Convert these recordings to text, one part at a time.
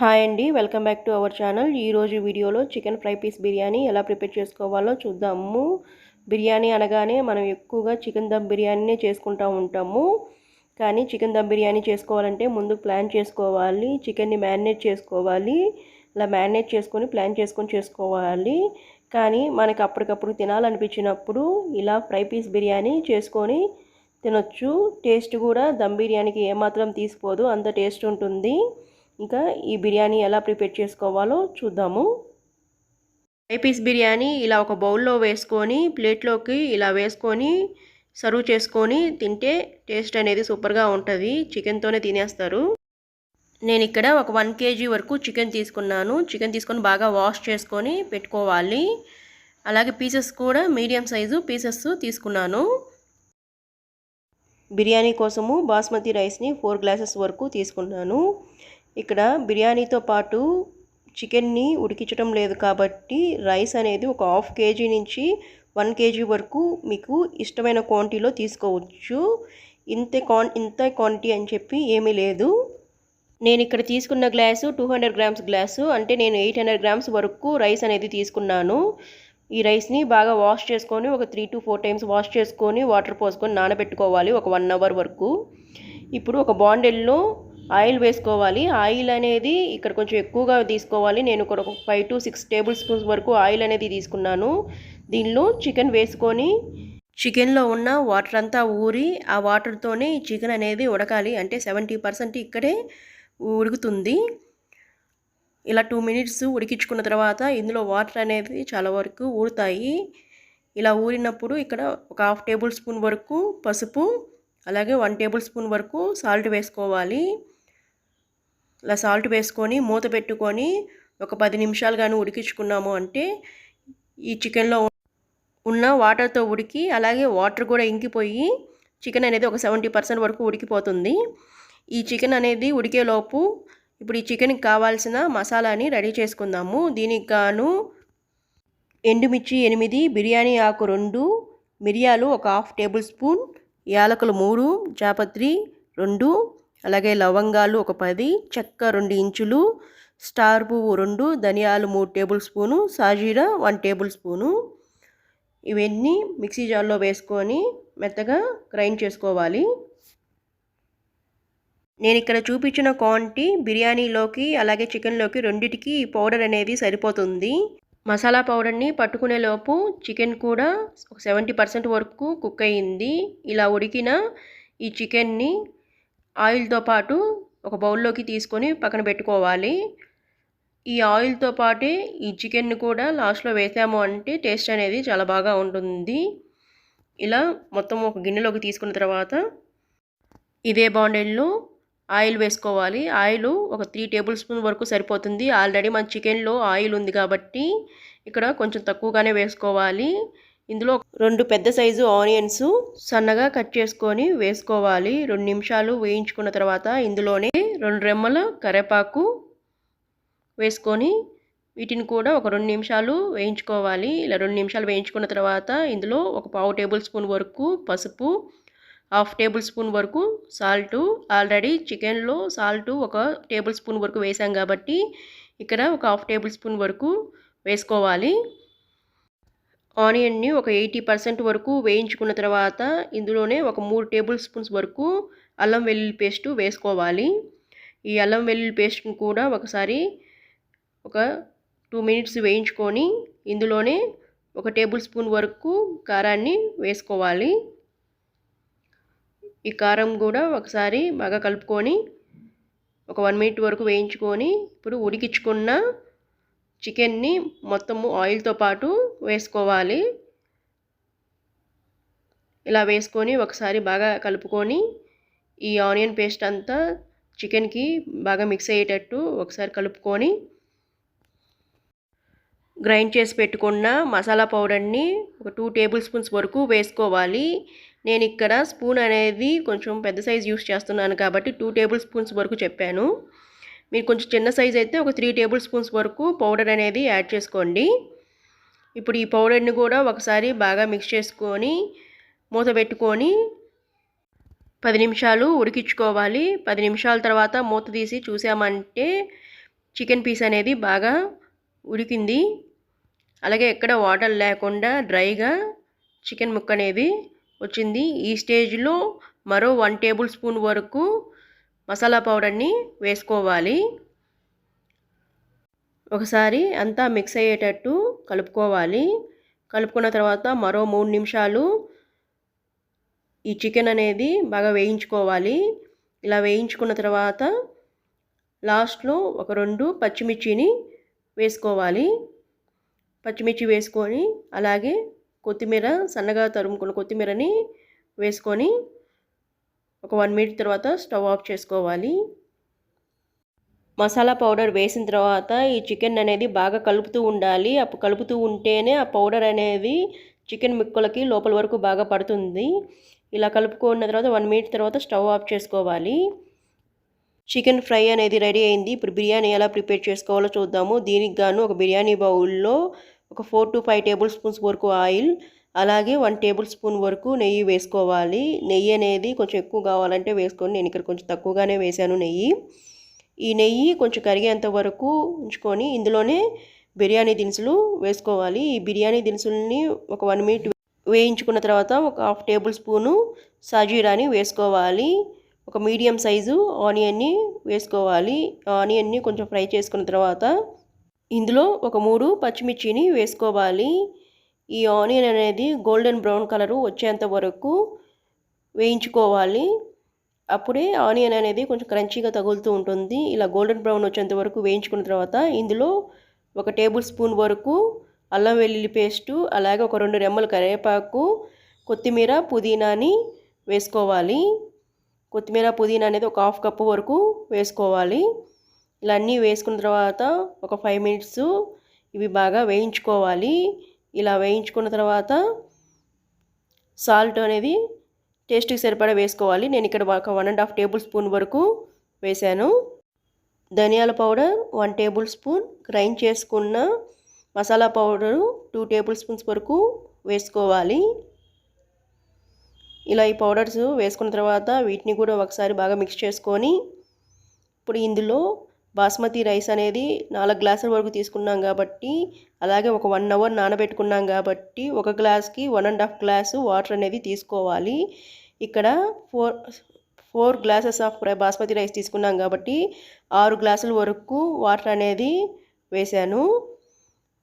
Hi అండి welcome back to our channel. ఈరోజు వీడియోలో చికెన్ ఫ్రై పీస్ బిర్యానీ ఎలా ప్రిపేర్ చేసుకోవాలో చూద్దాము. బిర్యానీ అనగానే మనం ఎక్కువగా చికెన్ దమ్ బిర్యానీనే చేసుకుంటూ ఉంటాము. కానీ చికెన్ దమ్ బిర్యానీ చేసుకోవాలంటే ముందు ప్లాన్ చేసుకోవాలి. చికెన్ని మ్యారినేట్ చేసుకోవాలి. ఇలా మ్యారినేట్ చేసుకొని ప్లాన్ చేసుకొని చేసుకోవాలి. కానీ మనకి అప్పటికప్పుడు తినాలనిపించినప్పుడు ఇలా ఫ్రై పీస్ బిర్యానీ చేసుకొని తినొచ్చు. టేస్ట్ కూడా దమ్ బిర్యానీకి ఏమాత్రం తీసిపోదు అంత టేస్ట్ ఉంటుంది. ఇంకా ఈ బిర్యానీ ఎలా ప్రిపేర్ చేసుకోవాలో చూద్దాము. ఫైవ్ పీస్ బిర్యానీ ఇలా ఒక బౌల్లో వేసుకొని ప్లేట్లోకి ఇలా వేసుకొని సర్వ్ చేసుకొని తింటే టేస్ట్ అనేది సూపర్గా ఉంటుంది. చికెన్తోనే తినేస్తారు. నేను ఇక్కడ ఒక వన్ కేజీ వరకు చికెన్ తీసుకున్నాను. చికెన్ తీసుకొని బాగా వాష్ చేసుకొని పెట్టుకోవాలి. అలాగే పీసెస్ కూడా మీడియం సైజు పీసెస్ తీసుకున్నాను. బిర్యానీ కోసము బాస్మతి రైస్ని ఫోర్ గ్లాసెస్ వరకు తీసుకున్నాను. ఇక్కడ బిర్యానీతో పాటు చికెన్ని ఉడికించడం లేదు కాబట్టి రైస్ అనేది ఒక హాఫ్ కేజీ నుంచి వన్ కేజీ వరకు మీకు ఇష్టమైన క్వాంటిటీలో తీసుకోవచ్చు. ఇంత క్వాన్ ఇంత క్వాంటిటీ అని చెప్పి ఏమీ లేదు. నేను ఇక్కడ తీసుకున్న glass two hundred grams glass అంటే నేను ఎయిట్ హండ్రెడ్ గ్రామ్స్ వరకు రైస్ అనేది తీసుకున్నాను. ఈ రైస్ని బాగా వాష్ చేసుకొని ఒక three to four times wash చేసుకొని వాటర్ పోసుకొని నానబెట్టుకోవాలి ఒక వన్ అవర్ వరకు. ఇప్పుడు ఒక బాండెల్లో ఆయిల్ వేసుకోవాలి. ఆయిల్ అనేది ఇక్కడ కొంచెం ఎక్కువగా తీసుకోవాలి. నేను ఇక్కడ ఒక five to six table spoons వరకు ఆయిల్ అనేది తీసుకున్నాను. దీనిలో చికెన్ వేసుకొని చికెన్లో ఉన్న వాటర్ అంతా ఊరి ఆ వాటర్తోనే ఈ చికెన్ అనేది ఉడకాలి. అంటే సెవెంటీ పర్సెంట్ ఇక్కడే ఉడుకుతుంది. ఇలా టూ మినిట్స్ ఉడికించుకున్న తర్వాత ఇందులో వాటర్ అనేది చాలా వరకు ఊరుతాయి. ఇలా ఊరినప్పుడు ఇక్కడ ఒక హాఫ్ టేబుల్ స్పూన్ వరకు పసుపు అలాగే వన్ టేబుల్ స్పూన్ వరకు సాల్ట్ వేసుకోవాలి. ఇలా సాల్ట్ వేసుకొని మూత పెట్టుకొని ఒక పది నిమిషాలు కానీ ఉడికించుకున్నాము అంటే ఈ చికెన్లో ఉన్న వాటర్తో ఉడికి అలాగే వాటర్ కూడా ఇంకిపోయి చికెన్ అనేది ఒక సెవెంటీ పర్సెంట్ వరకు ఉడికిపోతుంది. ఈ చికెన్ అనేది ఉడికేలోపు ఇప్పుడు ఈ చికెన్కి కావాల్సిన మసాలాని రెడీ చేసుకుందాము. దీనికి గాను ఎండుమిర్చి ఎనిమిది బిర్యానీ ఆకు రెండు మిరియాలు ఒక హాఫ్ టేబుల్ స్పూన్ యాలకులు మూడు జాపత్రి రెండు అలాగే లవంగాలు ఒక పది చెక్క రెండు ఇంచులు స్టార్ పువ్వు రెండు ధనియాలు మూడు టేబుల్ స్పూను సాజీరా వన్ టేబుల్ స్పూను. ఇవన్నీ మిక్సీ జార్లో వేసుకొని మెత్తగా గ్రైండ్ చేసుకోవాలి. నేను ఇక్కడ చూపించిన క్వాంటిటీ బిర్యానీలోకి అలాగే చికెన్లోకి రెండిటికి ఈ పౌడర్ అనేది సరిపోతుంది. మసాలా పౌడర్ని పట్టుకునే లోపు చికెన్ కూడా ఒక సెవెంటీ పర్సెంట్ వరకు కుక్ అయ్యింది. ఇలా ఉడికిన ఈ చికెన్ని ఆయిల్తో పాటు ఒక బౌల్లోకి తీసుకొని పక్కన పెట్టుకోవాలి. ఈ ఆయిల్తో పాటే ఈ చికెన్ కూడా లాస్ట్లో వేసాము అంటే టేస్ట్ అనేది చాలా బాగా ఉంటుంది. ఇలా మొత్తం ఒక గిన్నెలోకి తీసుకున్న తర్వాత ఇదే బాండెల్లో ఆయిల్ వేసుకోవాలి. ఆయిల్ ఒక త్రీ టేబుల్ స్పూన్ వరకు సరిపోతుంది. ఆల్రెడీ మన చికెన్లో ఆయిల్ ఉంది కాబట్టి ఇక్కడ కొంచెం తక్కువగానే వేసుకోవాలి. ఇందులో రెండు పెద్ద సైజు ఆనియన్స్ సన్నగా కట్ చేసుకొని వేసుకోవాలి. రెండు నిమిషాలు వేయించుకున్న తర్వాత ఇందులోనే రెండు రెమ్మల కరేపాకు వేసుకొని వీటిని కూడా ఒక రెండు నిమిషాలు వేయించుకోవాలి. ఇలా రెండు నిమిషాలు వేయించుకున్న తర్వాత ఇందులో ఒక పావు టేబుల్ స్పూన్ వరకు పసుపు హాఫ్ టేబుల్ స్పూన్ వరకు సాల్టు. ఆల్రెడీ చికెన్లో సాల్టు ఒక టేబుల్ స్పూన్ వరకు వేసాం కాబట్టి ఇక్కడ ఒక హాఫ్ టేబుల్ స్పూన్ వరకు వేసుకోవాలి. ఆనియన్ని ఒక ఎయిటీ పర్సెంట్ వరకు వేయించుకున్న తర్వాత ఇందులోనే ఒక మూడు టేబుల్ స్పూన్స్ వరకు అల్లం వెల్లుల్లి పేస్ట్ వేసుకోవాలి. ఈ అల్లం వెల్లుల్లి పేస్ట్ని కూడా ఒకసారి ఒక టూ మినిట్స్ వేయించుకొని ఇందులోనే ఒక టేబుల్ స్పూన్ వరకు కారాన్ని వేసుకోవాలి. ఈ కారం కూడా ఒకసారి బాగా కలుపుకొని ఒక వన్ మినిట్ వరకు వేయించుకొని ఇప్పుడు ఉడికించుకున్న చికెన్ని మొత్తము ఆయిల్తో పాటు వేసుకోవాలి. ఇలా వేసుకొని ఒకసారి బాగా కలుపుకొని ఈ ఆనియన్ పేస్ట్ అంతా చికెన్కి బాగా మిక్స్ అయ్యేటట్టు ఒకసారి కలుపుకొని గ్రైండ్ చేసి పెట్టుకున్న మసాలా పౌడర్ని ఒక టూ టేబుల్ స్పూన్స్ వరకు వేసుకోవాలి. నేను ఇక్కడ స్పూన్ అనేది కొంచెం పెద్ద సైజ్ యూస్ చేస్తున్నాను కాబట్టి టూ టేబుల్ స్పూన్స్ వరకు చెప్పాను. మీరు కొంచెం చిన్న సైజ్ అయితే ఒక త్రీ టేబుల్ స్పూన్స్ వరకు పౌడర్ అనేది యాడ్ చేసుకోండి. ఇప్పుడు ఈ పౌడర్ని కూడా ఒకసారి బాగా మిక్స్ చేసుకొని మూత పెట్టుకొని పది నిమిషాలు ఉడికించుకోవాలి. పది నిమిషాల తర్వాత మూత తీసి చూసామంటే చికెన్ పీస్ అనేది బాగా ఉడికింది. అలాగే ఎక్కడ వాటర్ లేకుండా డ్రైగా చికెన్ ముక్క అనేది వచ్చింది. ఈ స్టేజ్లో మరో వన్ టేబుల్ స్పూన్ వరకు మసాలా పౌడర్ని వేసుకోవాలి. ఒకసారి అంతా మిక్స్ అయ్యేటట్టు కలుపుకోవాలి. కలుపుకున్న తర్వాత మరో మూడు నిమిషాలు ఈ చికెన్ అనేది బాగా వేయించుకోవాలి. ఇలా వేయించుకున్న తర్వాత లాస్ట్లో ఒక రెండు పచ్చిమిర్చిని వేసుకోవాలి. పచ్చిమిర్చి వేసుకొని అలాగే కొత్తిమీర సన్నగా తరుముకున్న కొత్తిమీరని వేసుకొని ఒక వన్ మినిట్ తర్వాత స్టవ్ ఆఫ్ చేసుకోవాలి. మసాలా పౌడర్ వేసిన తర్వాత ఈ చికెన్ అనేది బాగా కలుపుతూ ఉండాలి. అప్పుడు కలుపుతూ ఉంటేనే ఆ పౌడర్ అనేది చికెన్ ముక్కలకి లోపల వరకు బాగా పడుతుంది. ఇలా కలుపుకున్న తర్వాత వన్ మినిట్ తర్వాత స్టవ్ ఆఫ్ చేసుకోవాలి. చికెన్ ఫ్రై అనేది రెడీ అయింది. ఇప్పుడు బిర్యానీ ఎలా ప్రిపేర్ చేసుకోవాలో చూద్దాము. దీనికి గాను ఒక బిర్యానీ బౌల్లో ఒక four to five table spoons వరకు ఆయిల్ అలాగే వన్ టేబుల్ స్పూన్ వరకు నెయ్యి వేసుకోవాలి. నెయ్యి అనేది కొంచెం ఎక్కువ కావాలంటే వేసుకొని నేను ఇక్కడ కొంచెం తక్కువగానే వేశాను నెయ్యి. ఈ నెయ్యి కొంచెం కరిగేంత వరకు ఉంచుకొని ఇందులోనే బిర్యానీ దినుసులు వేసుకోవాలి. ఈ బిర్యానీ దినుసుల్ని ఒక వన్ మినిట్ వేయించుకున్న తర్వాత ఒక హాఫ్ టేబుల్ స్పూను సాజీరాని వేసుకోవాలి. ఒక మీడియం సైజు ఆనియన్ని వేసుకోవాలి. ఆనియన్ని కొంచెం ఫ్రై చేసుకున్న తర్వాత ఇందులో ఒక మూడు పచ్చిమిర్చిని వేసుకోవాలి. ఈ ఆనియన్ అనేది గోల్డెన్ బ్రౌన్ కలరు వచ్చేంత వరకు వేయించుకోవాలి. అప్పుడే ఆనియన్ అనేది కొంచెం క్రంచీగా తగులుతూ ఉంటుంది. ఇలా గోల్డెన్ బ్రౌన్ వచ్చేంత వరకు వేయించుకున్న తర్వాత ఇందులో ఒక టేబుల్ స్పూన్ వరకు అల్లం వెల్లుల్లి పేస్టు అలాగే ఒక రెండు రెమ్మలు కరివేపాకు కొత్తిమీర పుదీనాని వేసుకోవాలి. కొత్తిమీర పుదీనా అనేది ఒక హాఫ్ కప్పు వరకు వేసుకోవాలి. ఇలా అన్నీ వేసుకున్న తర్వాత ఒక ఫైవ్ మినిట్స్ ఇవి బాగా వేయించుకోవాలి. ఇలా వేయించుకున్న తర్వాత సాల్ట్ అనేది టేస్ట్కి సరిపడా వేసుకోవాలి. నేను ఇక్కడ ఒక one and half table spoon వరకు వేశాను ధనియాల powder one table spoon grind చేసుకున్న masala powder two table spoons వరకు వేసుకోవాలి. ఇలా ఈ పౌడర్స్ వేసుకున్న తర్వాత వీటిని కూడా ఒకసారి బాగా మిక్స్ చేసుకొని ఇప్పుడు ఇందులో బాస్మతి రైస్ అనేది నాలుగు గ్లాసుల వరకు తీసుకున్నాం కాబట్టి అలాగే ఒక వన్ అవర్ నానబెట్టుకున్నాం కాబట్టి ఒక గ్లాస్కి one and half glass water అనేది తీసుకోవాలి. ఇక్కడ four four glasses of basmati rice తీసుకున్నాం కాబట్టి ఆరు గ్లాసుల వరకు వాటర్ అనేది వేశాను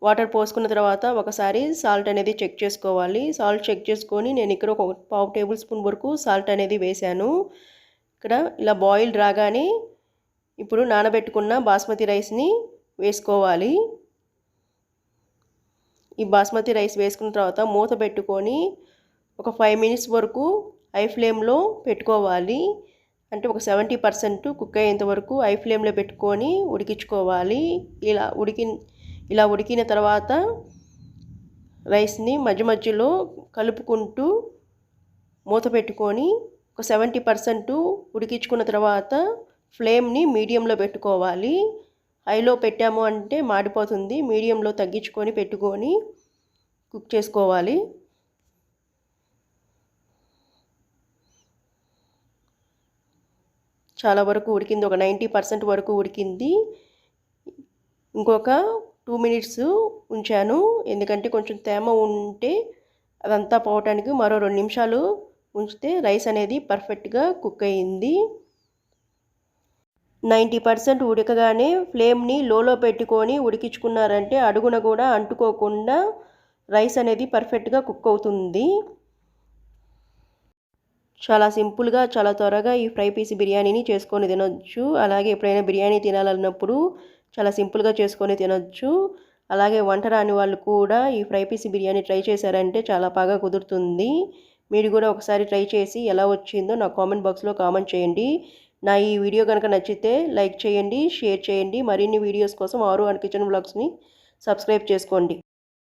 వాటర్ పోసుకున్న తర్వాత ఒకసారి సాల్ట్ అనేది చెక్ చేసుకోవాలి. సాల్ట్ చెక్ చేసుకొని నేను ఇక్కడ ఒక పావు టేబుల్ స్పూన్ వరకు సాల్ట్ అనేది వేశాను ఇక్కడ ఇలా బాయిల్ రాగానే ఇప్పుడు నానబెట్టుకున్న బాస్మతి రైస్ని వేసుకోవాలి. ఈ బాస్మతి రైస్ వేసుకున్న తర్వాత మూత పెట్టుకొని ఒక ఫైవ్ మినిట్స్ వరకు హై ఫ్లేమ్లో పెట్టుకోవాలి. అంటే ఒక సెవెంటీ పర్సెంట్ కుక్ అయ్యేంత వరకు హై ఫ్లేమ్లో పెట్టుకొని ఉడికించుకోవాలి. ఇలా ఉడికి ఇలా ఉడికిన తర్వాత రైస్ని మధ్య మధ్యలో కలుపుకుంటూ మూత పెట్టుకొని ఒక సెవెంటీ పర్సెంట్ ఉడికించుకున్న తర్వాత ఫ్లేమ్ని మీడియంలో పెట్టుకోవాలి. హైలో పెట్టాము అంటే మాడిపోతుంది. మీడియంలో తగ్గించుకొని పెట్టుకొని కుక్ చేసుకోవాలి. చాలా వరకు ఉడికింది. ఒక నైంటీ పర్సెంట్ వరకు ఉడికింది. ఇంకొక టూ మినిట్స్ ఉంచాను. ఎందుకంటే కొంచెం తేమ ఉంటే అదంతా పోవటానికి మరో రెండు నిమిషాలు ఉంచితే రైస్ అనేది పర్ఫెక్ట్గా కుక్ అయ్యింది నైంటీ పర్సెంట్ ఉడకగానే ఫ్లేమ్ని లోలో పెట్టుకొని ఉడికించుకున్నారంటే అడుగున కూడా అంటుకోకుండా రైస్ అనేది పర్ఫెక్ట్గా కుక్ అవుతుంది. చాలా సింపుల్గా చాలా త్వరగా ఈ ఫ్రై పీస్ బిర్యానీని చేసుకొని తినొచ్చు. అలాగే ఎప్పుడైనా బిర్యానీ తినాలన్నప్పుడు చాలా సింపుల్గా చేసుకొని తినొచ్చు. అలాగే వంట రాని వాళ్ళు కూడా ఈ ఫ్రై పీస్ బిర్యానీ ట్రై చేశారంటే చాలా బాగా కుదురుతుంది. మీరు కూడా ఒకసారి ట్రై చేసి ఎలా వచ్చిందో నా కామెంట్ బాక్స్లో కామెంట్ చేయండి. నా ఈ వీడియో కనుక నచ్చితే లైక్ చేయండి షేర్ చేయండి. మరిన్ని వీడియోస్ కోసం ఆరు అండ్ కిచెన్ బ్లాగ్స్ని సబ్స్క్రైబ్ చేసుకోండి.